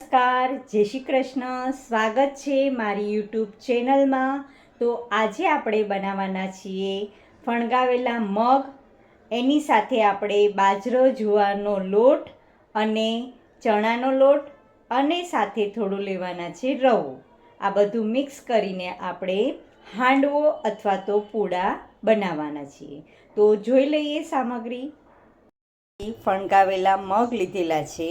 નમસ્કાર, જય શ્રી કૃષ્ણ. સ્વાગત છે મારી યુટ્યુબ ચેનલમાં. તો આજે આપણે બનાવવાના છીએ ફણગાવેલા મગ. એની સાથે આપણે બાજરો, જુવારનો લોટ અને ચણાનો લોટ અને સાથે થોડું લેવાના છે રવો. આ બધું મિક્સ કરીને આપણે હાંડવો અથવા તો પૂડા બનાવવાના છીએ. તો જોઈ લઈએ સામગ્રી. ફણગાવેલા મગ લીધેલા છે.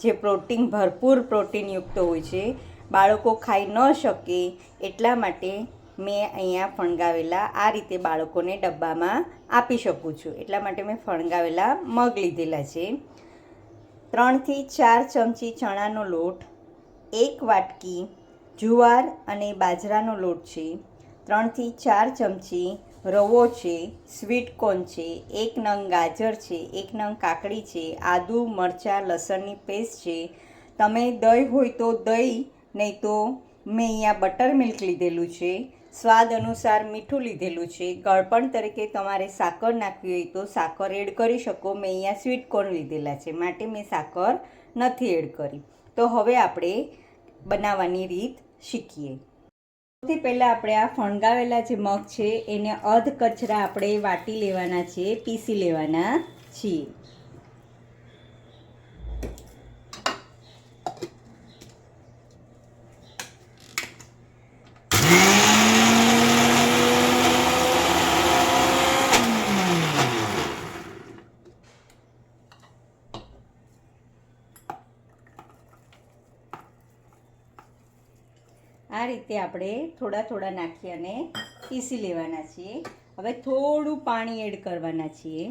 જે પ્રોટીન, ભરપૂર પ્રોટીનયુક્ત હોય છે, બાળકો ખાઈ ન શકે એટલા માટે મેં અહીંયા ફણગાવેલા આ રીતે બાળકોને ડબ્બામાં આપી શકું છું. એટલા માટે મેં ફણગાવેલા મગ લીધેલા છે. ત્રણથી ચાર ચમચી ચણાનો લોટ, એક વાટકી જુવાર અને બાજરાનો લોટ છે. ત્રણથી ચાર ચમચી રવો છે, સ્વીટ કોર્ન છે, એક નંગ ગાજર છે, એક નંગ કાકડી છે, આદુ, મરચાં, લસણની પેસ્ટ છે. તમે દહીં હોય તો દહીં, નહીં તો મેં અહીંયા બટર મિલ્ક લીધેલું છે. સ્વાદ અનુસાર મીઠું લીધેલું છે. ગળપણ તરીકે તમારે સાકર નાખવી હોય તો સાકર એડ કરી શકો. મેં અહીંયા સ્વીટ કોર્ન લીધેલા છે. માટે મેં સાકર નથી એડ કરી. તો હવે આપણે બનાવવાની રીત શીખીએ. સૌથી પહેલાં આપણે આ ફણગાવેલા જે મગ છે, એને અધ કચરા આપણે વાટી લેવાના છે પીસી લેવાના છીએ. આ રીતે આપણે થોડા થોડા નાખી અને પીસી લેવાના છીએ. હવે થોડું પાણી એડ કરવાના છીએ.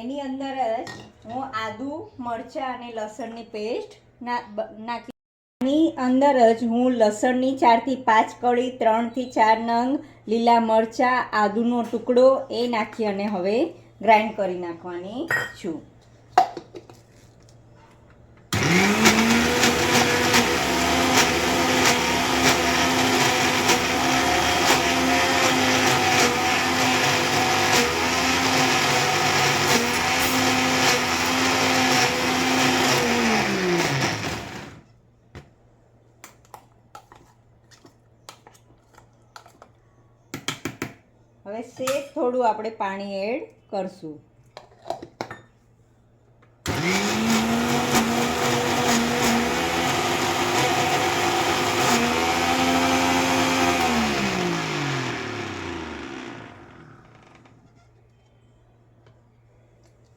એની અંદર જ હું આદુ, મરચાં અને લસણની પેસ્ટ નાખી આની અંદર જ હું લસણની ચારથી પાંચ કળી, ત્રણથી ચાર નંગ, લીલા મરચાં, આદુનો ટુકડો એ નાખી અને હવે ગ્રાઇન્ડ કરી નાખવાની છું હવે સેજ થોડું આપણે પાણી એડ કરશું.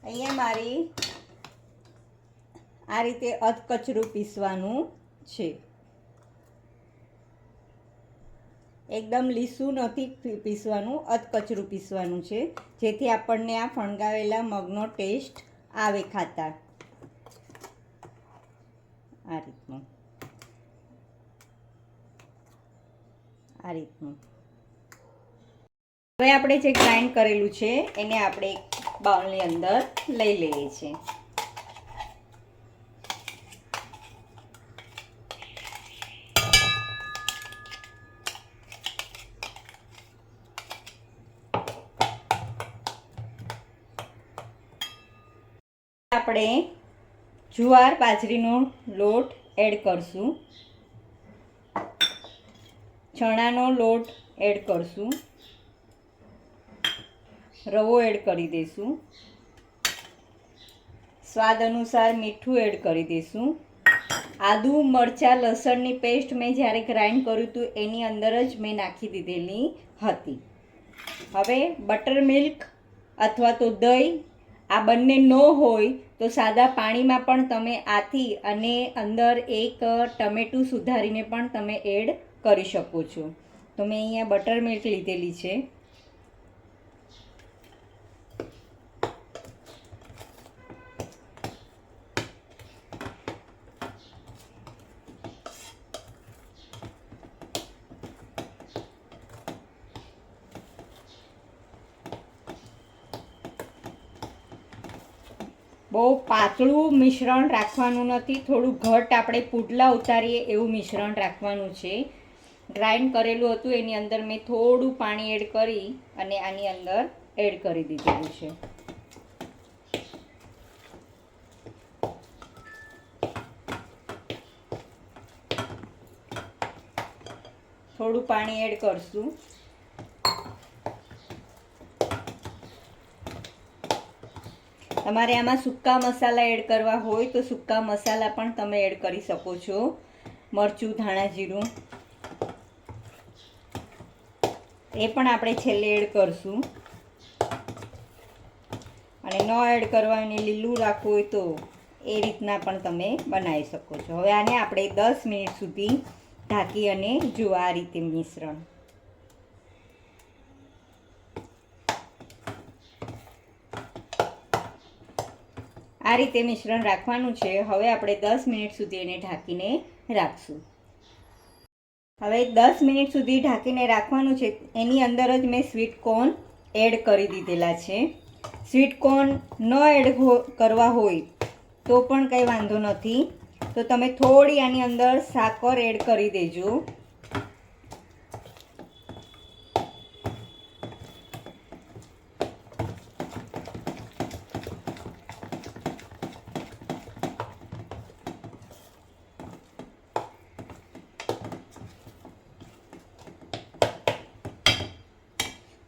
અહીંયા મારી આ રીતે અધકચરું પીસવાનું છે. એકદમ લીસું નથી પીસવાનું, અધકચરું પીસવાનું છે. જેથી આપણને આ ફણગાવેલા મગનો ટેસ્ટ આવે ખાતા. આ રીતનું. આ રીતનું. હવે આપણે જે ગ્રાઇન્ડ કરેલું છે, એને આપણે એક બાઉલની અંદર લઈ લઈએ છીએ. આપણે જુવાર બાજરીનો લોટ એડ કરશું. ચણાનો લોટ એડ કરશું. રવો એડ કરી દઈશું સ્વાદ અનુસાર મીઠું એડ કરી દઈશું આદુ, મરચાં, લસણની પેસ્ટ મેં જ્યારે ગ્રાઇન્ડ કર્યું હતું, એની અંદર જ મેં નાખી દીધેલી હતી. હવે બટર મિલ્ક અથવા તો દહીં આ બંને ન હોય તો સાદા પાણીમાં પણ તમે આથી અને અંદર એક ટમેટું સુધારીને પણ તમે એડ કરી શકો છો. તો મેં અહીંયા બટર મિલ્ક લીધેલી છે. બહુ પાતળું મિશ્રણ રાખવાનું નથી, થોડું ઘટ આપણે પુડલા ઉતારીએ એવું મિશ્રણ રાખવાનું છે. ગ્રાઇન્ડ કરેલું હતું, એની અંદર મેં થોડું પાણી એડ કરી અને આની અંદર એડ કરી દીધેલું છે. થોડું પાણી એડ કરશું. તમારે આમાં સૂકા મસાલા એડ કરવા હોય તો સૂકા મસાલા પણ તમે એડ કરી શકો છો. મરચું, ધાણા જીરું. એ પણ આપણે છેલ્લે એડ કરશું. અને ન એડ કરવાની લીલું રાખવું હોય તો એ રીતના પણ તમે બનાવી શકો છો. હવે આને આપણે દસ મિનિટ સુધી ઢાંકી અને જુઓ આ રીતે મિશ્રણ. આ રીતે મિશ્રણ રાખવાનું છે. હવે આપણે દસ મિનિટ સુધી એને ઢાંકીને રાખશું. હવે દસ મિનિટ સુધી ઢાંકીને રાખવાનું છે. એની અંદર જ મેં સ્વીટ કોર્ન એડ કરી દીધેલા છે. સ્વીટ કોર્ન ન એડ કરવા હોય તો પણ કંઈ વાંધો નથી. તો તમે થોડી આની અંદર સાકર એડ કરી દેજો.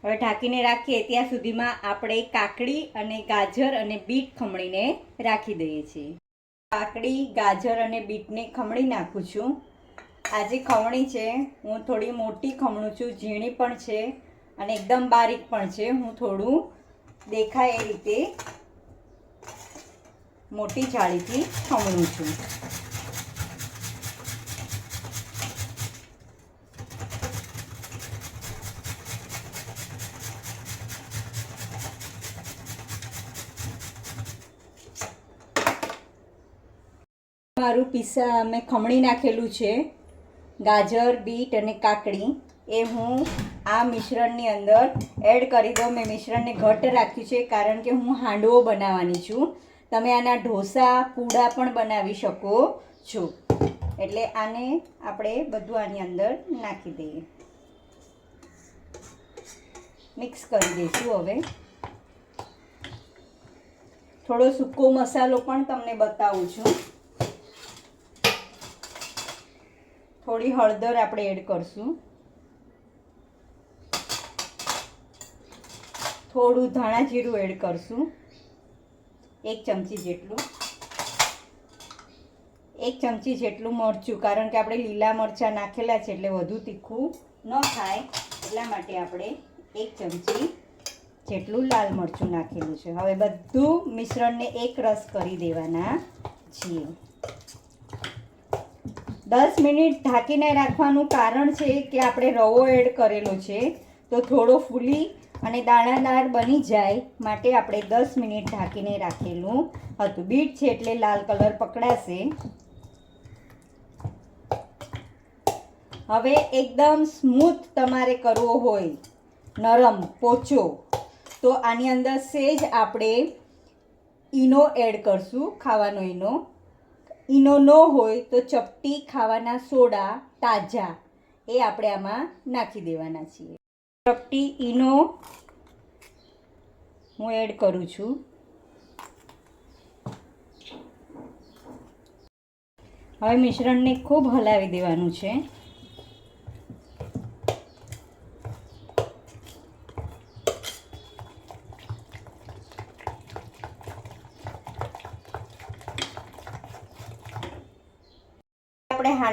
હવે ઢાંકીને રાખીએ, ત્યાં સુધીમાં આપણે કાકડી અને ગાજર અને બીટ ખમણીને રાખી દઈએ છીએ. કાકડી, ગાજર અને બીટને ખમણી નાખું છું. આજે ખમણી છે, હું થોડી મોટી ખમણું છું, ઝીણી પણ છે અને એકદમ બારીક પણ છે. હું થોડું દેખાય એ રીતે મોટી જાળીથી ખમણું છું. મારું પીસા મેં ખમણી નાખેલું છે, ગાજર, બીટ અને કાકડી. એ હું આ મિશ્રણની અંદર એડ કરી દઉં. મેં મિશ્રણને ઘટ રાખ્યું છે કારણ કે હું હાંડવો બનાવવાની છું. તમે આના ઢોસા, પૂડા પણ બનાવી શકો છો. એટલે આને આપણે બધું આની અંદર નાખી દઈએ. મિક્સ કરી દઈશું હવે. થોડો સૂકો મસાલો પણ તમને બતાવું છું. થોડી હળદર આપણે એડ કરશું. થોડું ધાણા જીરું એડ કરશું. એક ચમચી જેટલું. એક ચમચી જેટલું મરચું, કારણ કે આપણે લીલા મરચાં નાખેલા છે એટલે વધુ તીખું ન થાય. એટલા માટે આપણે એક ચમચી જેટલું લાલ મરચું નાખેલું છે. હવે બધું મિશ્રણને એક રસ કરી દેવાના છીએ. દસ મિનિટ ઢાંકીને રાખવાનું કારણ છે કે આપણે રવો એડ કરેલો છે. તો થોડો ફૂલી અને દાણાદાર બની જાય માટે આપણે દસ મિનિટ ઢાંકીને રાખેલું હતું. બીટ છે એટલે લાલ કલર પકડાશે. હવે એકદમ સ્મૂથ તમારે કરવો હોય, નરમ, પોચો, તો આની અંદર સેજ આપણે ઈનો એડ કરશું, ખાવાનો ઈનો. ઈનો ન હોય તો ચપટી ખાવાના સોડા તાજા એ આપણે આમાં નાખી દેવાના છીએ. ચપટી ઈનો હું એડ કરું છું. હવે મિશ્રણને ખૂબ હલાવી દેવાનું છે.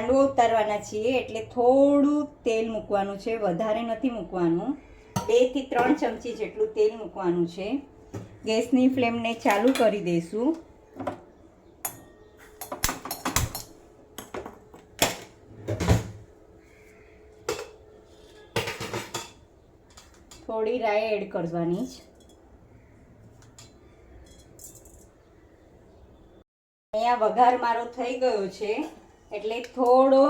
હાંડવો ઉતારવાના છીએ એટલે થોડું તેલ મૂકવાનું છે, વધારે નથી મૂકવાનું. બેથી ત્રણ ચમચી જેટલું તેલ મૂકવાનું છે. ગેસની ફ્લેમને ચાલુ કરી દઈશું. થોડી રાઈ એડ કરવાની જ અહીંયા વઘાર મારો થઈ ગયો છે. એટલે થોડો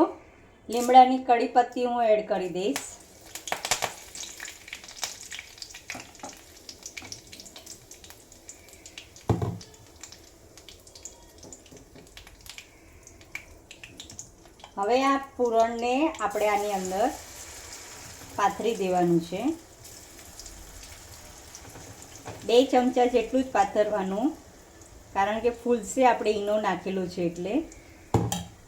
લીમડાની કડી પત્તી હું એડ કરી દઈશ. હવે આ પૂરણને આપણે આની અંદર પાથરી દેવાનું છે. બે ચમચા જેટલું જ પાથરવાનું, કારણ કે ફૂલસે આપણે ઈનો નાખેલો છે એટલે.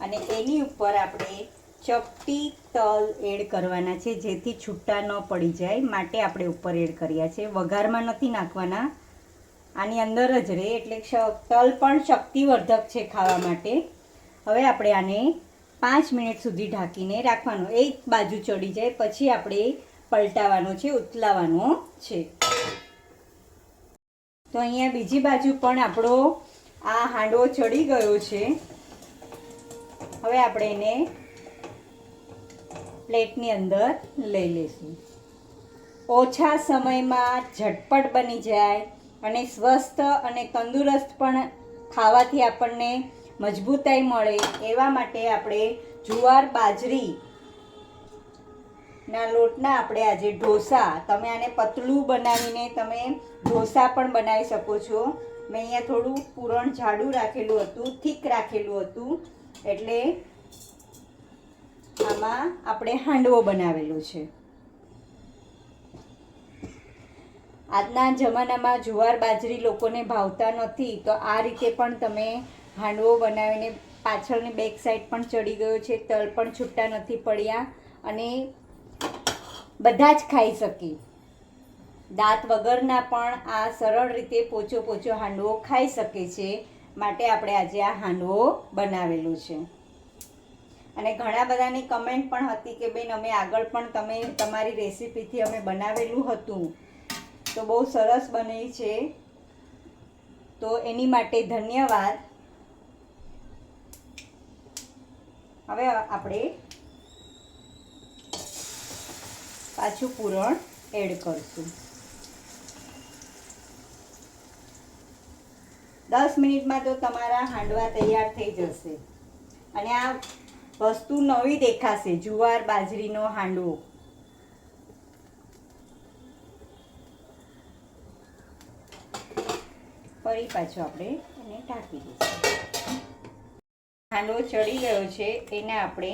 અને એની ઉપર આપણે ચપટી તલ એડ કરવાના છે, જેથી છૂટા ન પડી જાય, માટે આપણે ઉપર એડ કર્યા છે. વઘારમાં નથી નાખવાના. આની અંદર જ રહે એટલે તલ પણ શક્તિવર્ધક છે ખાવા માટે. હવે આપણે આને પાંચ મિનિટ સુધી ઢાંકીને રાખવાનું. એક બાજુ ચડી જાય, પછી આપણે પલટાવાનો છે ઉતલાવાનો છે. તો અહીંયા બીજી બાજુ પણ આપણો આ હાંડવો ચડી ગયો છે. હવે આપણે એને પ્લેટની અંદર લઈ લઈશું. ઓછા સમયમાં ઝટપટ બની જાય અને સ્વસ્થ અને તંદુરસ્ત પણ ખાવાથી આપણને મજબૂતાઈ મળે એવા માટે આપણે જુવાર બાજરી ના લોટના આપણે આજે ઢોસા, તમે આને પતલું બનાવીને તમે ઢોસા પણ બનાવી શકો છો. મેં અહીંયા થોડું પૂરણ જાડું રાખેલું હતું, થીક રાખેલું હતું. એટલે આમાં આપણે હાંડવો બનાવેલો છે. આજના જમાનામાં જુવાર બાજરી લોકોને ભાવતા નથી, તો આ રીતે પણ તમે હાંડવો બનાવીને પાછળની બેક સાઈડ પણ ચડી ગયો છે, તલ પણ છૂટા નથી પડ્યા અને બધા જ ખાઈ શકે. દાંત વગરના પણ આ સરળ રીતે પોચો પોચો હાંડવો ખાઈ શકે છે. માટે આપણે આજે આ હાંડવો બનાવેલો છે. અને ઘણા બધાની કમેન્ટ પણ હતી કે બેન, અમે આગળ પણ તમે, તમારી રેસીપીથી અમે બનાવેલું હતું. તો બહુ સરસ બને છે. તો એની માટે ધન્યવાદ. હવે આપણે પાછું પૂરણ એડ કરશું. દસ મિનિટમાં તો તમારા હાંડવા તૈયાર થઈ જશે. અને આ વસ્તુ નવી દેખાશે, જુવાર બાજરીનો હાંડવો. ફરી પાછો આપણે એને ઢાંકી દઈશું. હાંડવો ચડી ગયો છે, એને આપણે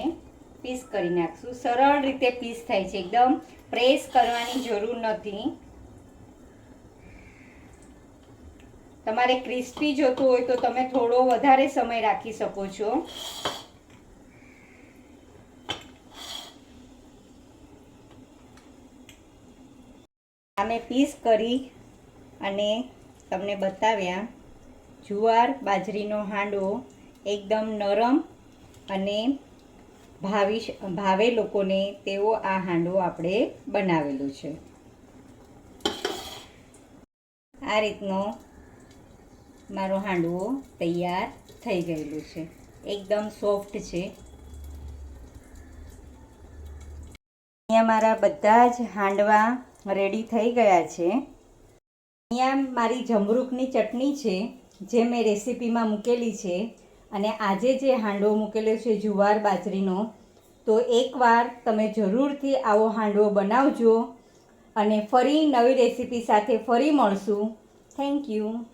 પીસ કરી નાખશું. સરળ રીતે પીસ થાય છે, એકદમ પ્રેસ કરવાની જરૂર નથી. તમારે ક્રિસ્પી જોતું હોય તો તમે થોડો વધારે સમય રાખી શકો છો. અમે પીસ કરી અને તમને બતાવ્યા, જુવાર બાજરીનો હાંડવો એકદમ નરમ અને ભાવિશ, ભાવે લોકોને તેવો આ હાંડવો આપણે બનાવેલો છે. આ રીતનો મારો હાંડવો તૈયાર થઈ ગયેલો છે. એકદમ સોફ્ટ છે. અહીંયા મારા બધા જ હાંડવા રેડી થઈ ગયા છે. અહીંયા મારી જમરૂકની ચટણી છે, જે મેં રેસીપીમાં મૂકેલી છે. અને આજે જે હાંડવો મૂકેલો છે જુવાર બાજરીનો, તો એકવાર તમે જરૂરથી આવો હાંડવો બનાવજો. અને ફરી નવી રેસીપી સાથે ફરી મળશું. Thank you